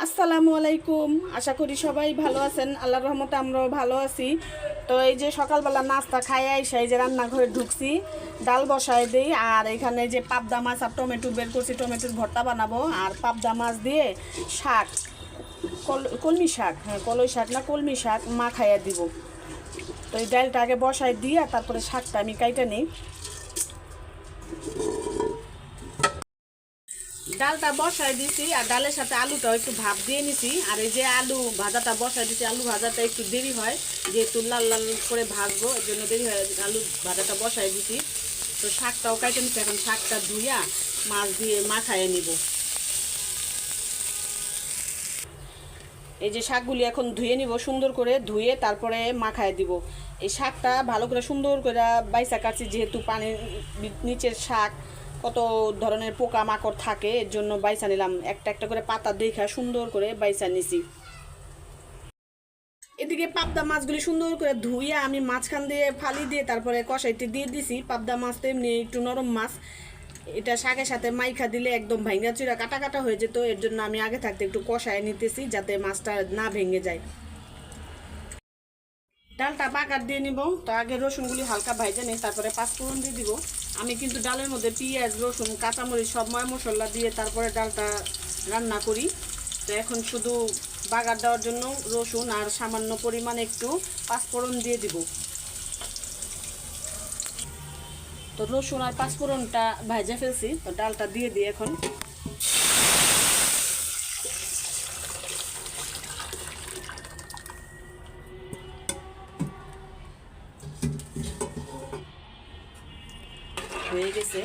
আসসালামু আলাইকুম। আশা করি সবাই ভালো আছেন। আল্লাহর রহমতে আমরাও ভালো আছি। তো এই যে সকালবেলা নাস্তা খাই আইসা, এই যে রান্নাঘরে ঢুকছি, ডাল বসায় দিই, আর এখানে যে পাবদা মাছ আর টমেটো বের করছি, টমেটোর ভর্তা বানাবো, আর পাবদা মাছ দিয়ে শাক, কল- কলমি শাক হ্যাঁ কলই শাক না, কলমি শাক মা খাইয়া দিব। তো এই ডালটা আগে বসায় দিই, আর তারপরে শাকটা আমি কাইটা নিই। ডালটা বসাই দিছি আর ডালের সাথে আলুটাও একটু ভাপ দিয়ে নিছি। আর এই যে আলু ভাজাটা বসাই দিছি, আলু ভাজাটা একটু দেরি হয়, যেহেতু লাল লাল করে ভাজবো এর জন্য দেরি হয় আলু ভাজাটা বসাই দিছি। তো শাকটাও কাটে নিচ্ছি এখন শাকটা ধুইয়া মাছ দিয়ে মাখায় নিব। এই যে শাকগুলি এখন ধুয়ে নিব, সুন্দর করে ধুয়ে তারপরে মাখায় দিব। এই শাকটা ভালো করে সুন্দর করে বাইসা কাটছি, যেহেতু পানির নিচের শাক কত ধরনের পোকা মাকড় থাকে, এর জন্য বাইসা নিলাম। একটা একটা করে পাতা দেখা সুন্দর করে বাইসা নিছি। এদিকে পাবদা মাছগুলি সুন্দর করে ধুইয়া আমি মাঝখান দিয়ে ফালি দিয়ে তারপরে কষাইতে দিয়ে দিছি। পাবদা মাছ তো এমনি একটু নরম মাছ। এটা শাকের সাথে মাইখা দিলে একদম ভাঙ্গা চুরা কাটা কাটা হয়ে যেত। এর জন্য আমি আগে থাকতে একটু কষায় নিতেছি যাতে মাছটা না ভেঙে যায়। ডালটা বাগার দিয়ে নিব। তো আগে রসুনগুলি হালকা ভাইজে নিই তারপরে পাঁচফোড়ন দিয়ে দিব। আমি কিন্তু ডালের মধ্যে পেঁয়াজ, রসুন, কাঁচামরিচ সব ময় মশলা দিয়ে তারপরে ডালটা রান্না করি। তো এখন শুধু বাগার দেওয়ার জন্য রসুন আর সামান্য পরিমাণ একটু পাঁচফোড়ন দিয়ে দিব। তো রসুন আর পাঁচফোড়নটা ভাজে ফেলছি। তো ডালটা দিয়ে দিই এখন। হয়ে গেছে।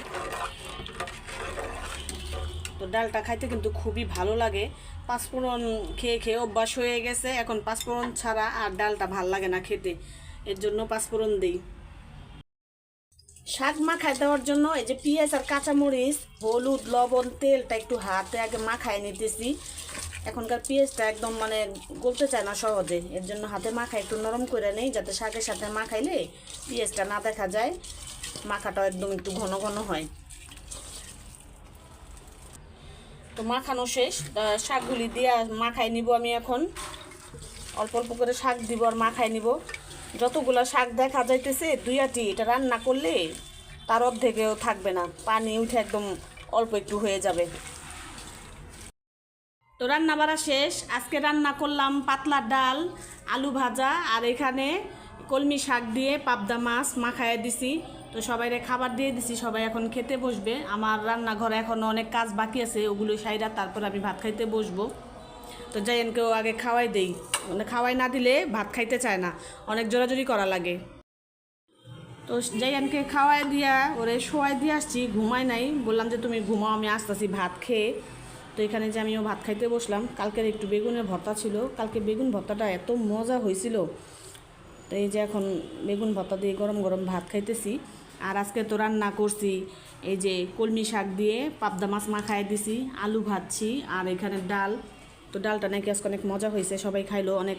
তো ডালটা খাইতে কিন্তু খুবই ভালো লাগে। পাঁচফোড়ন খেয়ে খেয়ে অভ্যাস হয়ে গেছে। এখন পাঁচফোড়ন ছাড়া আর ডালটা ভালো লাগে না খেতে। এর জন্য পাঁচফোড়ন দিই। শাক মাখায় দেওয়ার জন্য এই যে পেঁয়াজ আর কাঁচামরিচ, হলুদ, লবণ, তেলটা একটু হাতে আগে মাখায় নিতেছি। এখনকার পেঁয়াজটা একদম মানে গলতে চায় না সহজে। এর জন্য হাতে মাখায় একটু নরম করে নেই, যাতে শাকের সাথে মাখাইলে পেঁয়াজটা না দেখা যায়। মাখাটাও একদম একটু ঘন ঘন হয়। তো মাখানো শেষ। শাকগুলি দিয়ে মাখাই নিব আমি এখন। অল্প অল্প করে শাক দিব আর মাখাই নিব। যতগুলো শাক দেখা যাইতেছে দুই আটি এটা রান্না করলে তার অর্ধেকেও থাকবে না। পানি উঠে একদম অল্প একটু হয়ে যাবে। তো রান্না বাড়া শেষ। আজকে রান্না করলাম পাতলা ডাল, আলু ভাজা আর এখানে কলমি শাক দিয়ে পাবদা মাছ মাখায় দিছি। তো সবাইরে খাবার দিয়ে দিছি, সবাই এখন খেতে বসবে। আমার রান্নাঘরে এখন অনেক কাজ বাকি আছে, ওগুলো সাইরা তারপর আমি ভাত খাইতে বসবো। তো জাইয়ানকেও আগে খাওয়াই দেই। মানে খাওয়াই না দিলে ভাত খাইতে চায় না, অনেক জোরাজোরি করা লাগে। তো জাইয়ানকে খাওয়াই দিয়া, ওরে শোয়াই দিয়ে আসছি, ঘুমাই নাই। বললাম যে, তুমি ঘুমাও, আমি আসতেছি ভাত খেয়ে। তো এখানে যে আমিও ভাত খাইতে বসলাম। কালকের একটু বেগুনের ভর্তা ছিল। কালকে বেগুন ভর্তাটা এত মজা হয়েছিল তো এই যে এখন বেগুন ভর্তা দিয়ে গরম গরম ভাত খাইতেছি। আর আজকে তো রান্না করছি, এই যে কলমি শাক দিয়ে পাবদা মাছ মাখায় দিছি, আলু ভাজছি আর এখানে ডাল। তো ডালটা নাকি আজকে অনেক মজা হয়েছে, সবাই খাইলো অনেক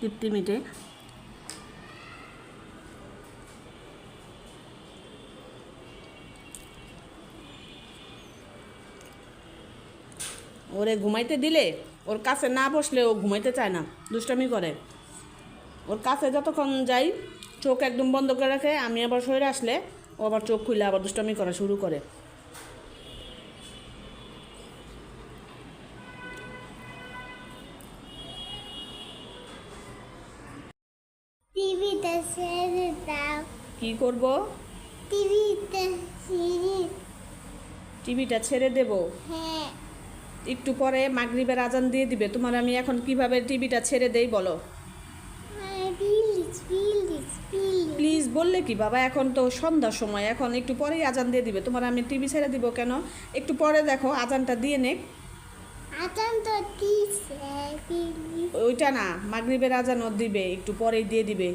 তৃপ্তি মিটে। ওরে ঘুমাইতে দিলে? ওর কাছে না বসলে ও ঘুমাইতে চায় না, দুষ্টামি করে। ওর কাছে যতক্ষণ যাই চোখ একদম বন্ধ করে রাখে আমি আবার সরে আসলে ও আবার চোখ খুলে আবার দুষ্টামি করা শুরু করে। টিভিতে ছেড়ে দাও। কি করব? টিভিতে সিরিজ। টিভিটা ছেড়ে দেব? হ্যাঁ। একটু পরে মাগরিবের আজান দিয়ে দিবে। তোমার আমি এখন কীভাবে টিভিটা ছেড়ে দেই বলো? বললে কি বাবা এখন তো সন্ধ্যার সময় এখন একটু পরেই আজান দিয়ে দিবে। তোমার আমি টিভি ছেড়ে দিব কেন? একটু পরে দেখো আজানটা দিয়ে নে। তো ওইটা না মাগরিবের আজানও দিবে একটু পরেই দিয়ে দিবে।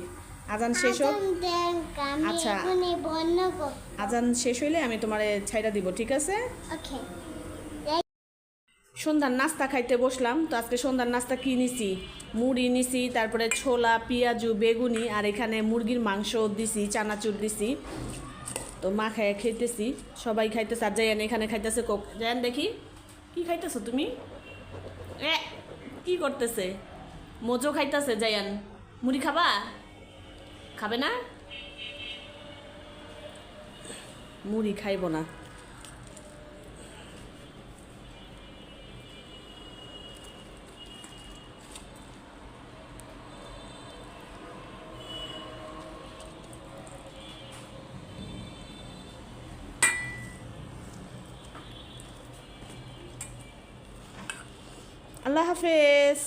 আজান শেষ হোক। আচ্ছা। আজান শেষ হইলে আমি তোমার ছাইটা দিব ঠিক আছে? ওকে। সন্ধ্যার নাস্তা খাইতে বসলাম। তো আজকে সন্ধ্যার নাস্তা কি নিছি? মুড়ি নিছি, তারপরে ছোলা, পেঁয়াজু, বেগুনি, আর এখানে মুরগির মাংস দিছি, চানাচুর দিছি। তো মা খাইয়া খেতেছি, সবাই খাইতেছে, আর জায়ান এখানে খাইতেছে কোক। জায়ান দেখি, কি খাইতেছো তুমি? এ, কি করতেছে? মোজো খাইতেছে জায়ান মুড়ি খাবা? খাবে না? মুড়ি খাইব না। আল্লাহ হাফেজ